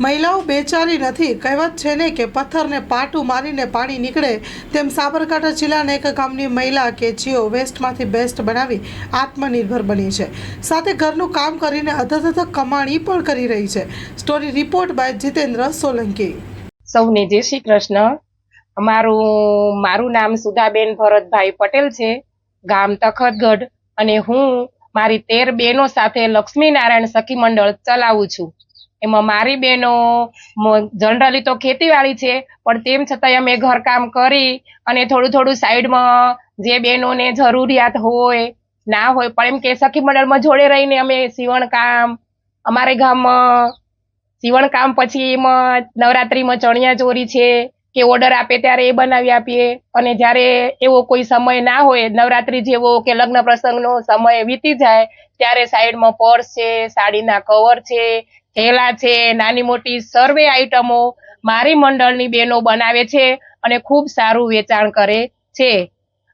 મહિલાઓ બેચારી નથી. કહેવત છે ને કે પથ્થરને પાટું મારીને પાણી નીકળે તેમ સાબરકાંઠા જિલ્લાના એક ગામની મહિલા કે વેસ્ટમાંથી બેસ્ટ બનાવી આત્મનિર્ભર બની છે. સાથે ઘરનું કામ કરીને અધધ કમાણી પણ કરી રહી છે. Story report by Jitendra Solanki. સૌને જય શ્રી કૃષ્ણ. મારું મારું નામ સુધાબેન ભરતભાઈ પટેલ છે. ગામ તખતગઢ અને હું મારી તેર બહેનો સાથે લક્ષ્મીનારાયણ સખી મંડળ ચલાવું છું. એમાં મારી બહેનો જનરલી તો ખેતીવાળી છે, પણ તેમ છતાંય અમે ઘરકામ કરી અને થોડું થોડું સાઈડમાં જે બહેનોને જરૂરિયાત હોય, ના હોય, પણ એમ કે સખી મંડળમાં જોડે રહીને અમે સીવણકામ અમારે ગામમાં સીવણકામ પછી એમાં નવરાત્રીમાં ચણિયા ચોરી છે, કે ઓર્ડર આપે ત્યારે એ બનાવી આપીએ, અને જ્યારે એવો કોઈ સમય ના હોય, નવરાત્રી જેવો કે લગ્ન પ્રસંગનો સમય વીતી જાય, ત્યારે સાઈડમાં પર્સ છે, સાડીના કવર છે થેલા છે, નાની મોટી સર્વે આઈટમો મારી મંડળની બહેનો બનાવે છે અને ખૂબ સારું વેચાણ કરે છે.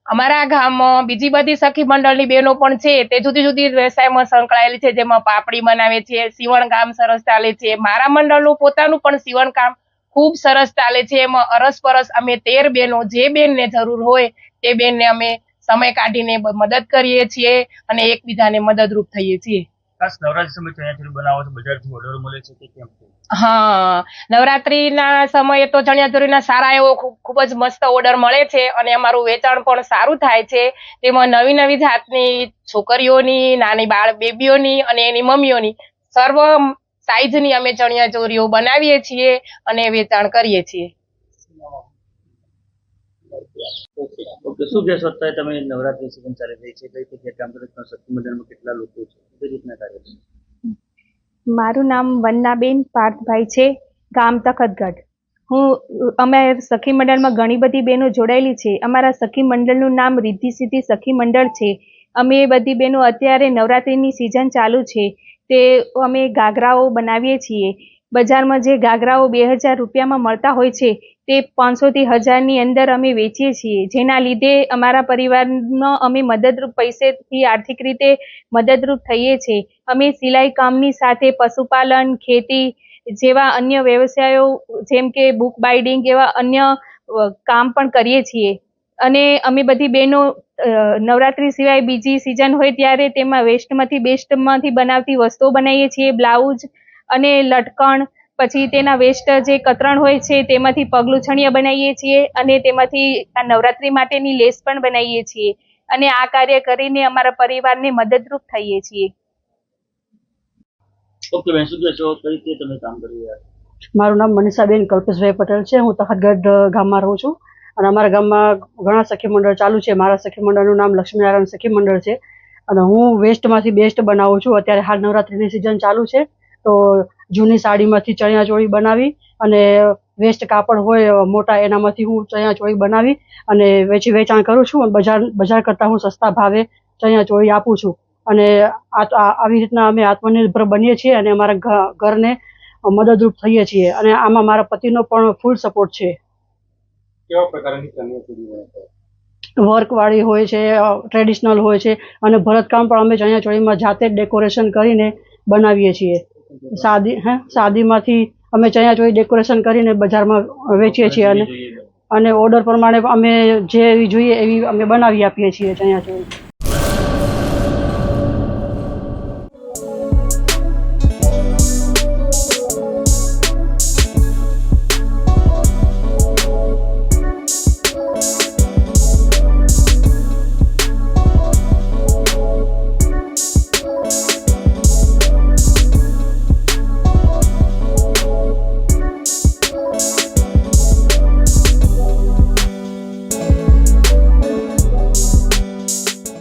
અમારા ગામમાં બીજી બધી સખી મંડળની બહેનો પણ છે, તે જુદી જુદી વ્યવસાયમાં સંકળાયેલી છે, જેમાં પાપડી બનાવે છે, સીવણ કામ સરસ ચાલે છે. મારા મંડળનું પોતાનું પણ સીવણ કામ ખૂબ સરસ ચાલે છે, એમાં અરસપરસ અમે તેર બહેનો જે બેનને જરૂર હોય તે બેનને અમે સમય કાઢીને મદદ કરીએ છીએ અને એકબીજાને મદદરૂપ થઈએ છીએ. ખાસ નવરાત્રી સારા એવો ખૂબ મસ્ત ઓર્ડર મળે છે અને અમારું વેચાણ પણ સારું થાય છે. તેમાં નવી નવી જાતની છોકરીઓની, નાની બાળ બેબીઓની અને એની મમ્મીઓની સર્વ સાઈઝની અમે ચણિયાચોળીઓ બનાવીએ છીએ અને વેચાણ કરીએ છીએ. ઓકે શું કહેશો? અત્યારે તમે નવરાત્રી સિઝન ચાલી રહી છે કઈ જગ્યાએ કામ કરો છો શક્તિ મંદિરમાં કેટલા લોકો છે? કઈ રીતના કાર્ય છે? મારું નામ વન્નાબેન પાર્થભાઈ છે, ગામ તખતગઢ. હું, અમે સખી મંડળમાં ઘણી બધી બહેનો જોડાયેલી છે. અમારા સખી મંડળનું નામ રિદ્ધિ સિદ્ધિ સખી મંડળ છે. અમે એ બધી બહેનો અત્યારે નવરાત્રિની સિઝન ચાલુ છે. તે અમે ઘાઘરાઓ બનાવીએ છીએ. બજારમાં જે ઘાઘરાઓ બે હજાર રૂપિયામાં મળતા હોય છે તે પાંચસોથી હજારની અંદર અમે વેચીએ છીએ. જેના લીધે અમારા પરિવારનો અમે મદદરૂપ પૈસેથી આર્થિક રીતે મદદરૂપ થઈએ છીએ. અમે સિલાઈ કામની સાથે પશુપાલન, ખેતી જેવા અન્ય વ્યવસાયો જેમ કે બુક બાઇડિંગ એવા અન્ય કામ પણ કરીએ છીએ. અને અમે બધી બહેનો નવરાત્રી સિવાય બીજી સિઝન હોય ત્યારે તેમાં વેસ્ટમાંથી બેસ્ટમાંથી બનાવતી વસ્તુઓ બનાવીએ છીએ. બ્લાઉઝ અને લટકણ પછી તેના વેસ્ટ જે કતરણ હોય છે તેમાંથી પગલુંછણિયા બનાવીએ છીએ અને તેમાંથી આ નવરાત્રી માટેની લેસ પણ બનાવીએ છીએ. અને આ કાર્ય કરીને અમારા પરિવારને મદદરૂપ થઈએ છીએ. ઓકે બેન શું કહેશો? કઈ રીતે તમે કામ કરી રહ્યા મારું નામ મનીષાબેન કલ્પેશભાઈ પટેલ છે. હું તહતગઢ ગામમાં રહું છું. અને અમારા ગામમાં ઘણા સખી મંડળ ચાલુ છે. મારા સખી મંડળનું નામ લક્ષ્મીનારાયણ સખી મંડળ છે. અને હું વેસ્ટમાંથી બેસ્ટ બનાવું છું. અત્યારે હાલ નવરાત્રિની સિઝન ચાલુ છે. તો જૂની સાડીમાંથી ચણિયાચોળી બનાવી અને વેસ્ટ કાપડ હોય મોટા એનામાંથી હું ચણિયાચોળી બનાવી અને વેચી વેચાણ કરું છું અને બજાર બજાર કરતાં હું સસ્તા ભાવે ચણિયાચોળી આપું છું. અને આવી રીતના અમે આત્મનિર્ભર બનીએ છીએ અને અમારા ઘરને મદદરૂપ થઈએ છીએ. અને આમાં મારા પતિનો પણ ફૂલ સપોર્ટ છે. કેવા પ્રકારની ચણિયાચોળી વર્કવાળી હોય છે ટ્રેડિશનલ હોય છે અને ભરતકામ પણ અમે ચણિયાચોળીમાં જાતે જ ડેકોરેશન કરીને બનાવીએ છીએ. સાદી હે? સાદીમાંથી અમે ચણિયાચોળી ડેકોરેશન કરીને બજારમાં વેચીએ છીએ અને અને ઓર્ડર પ્રમાણે અમે જે એવી જોઈએ એવી અમે બનાવી આપીએ છીએ ચણિયાચોળી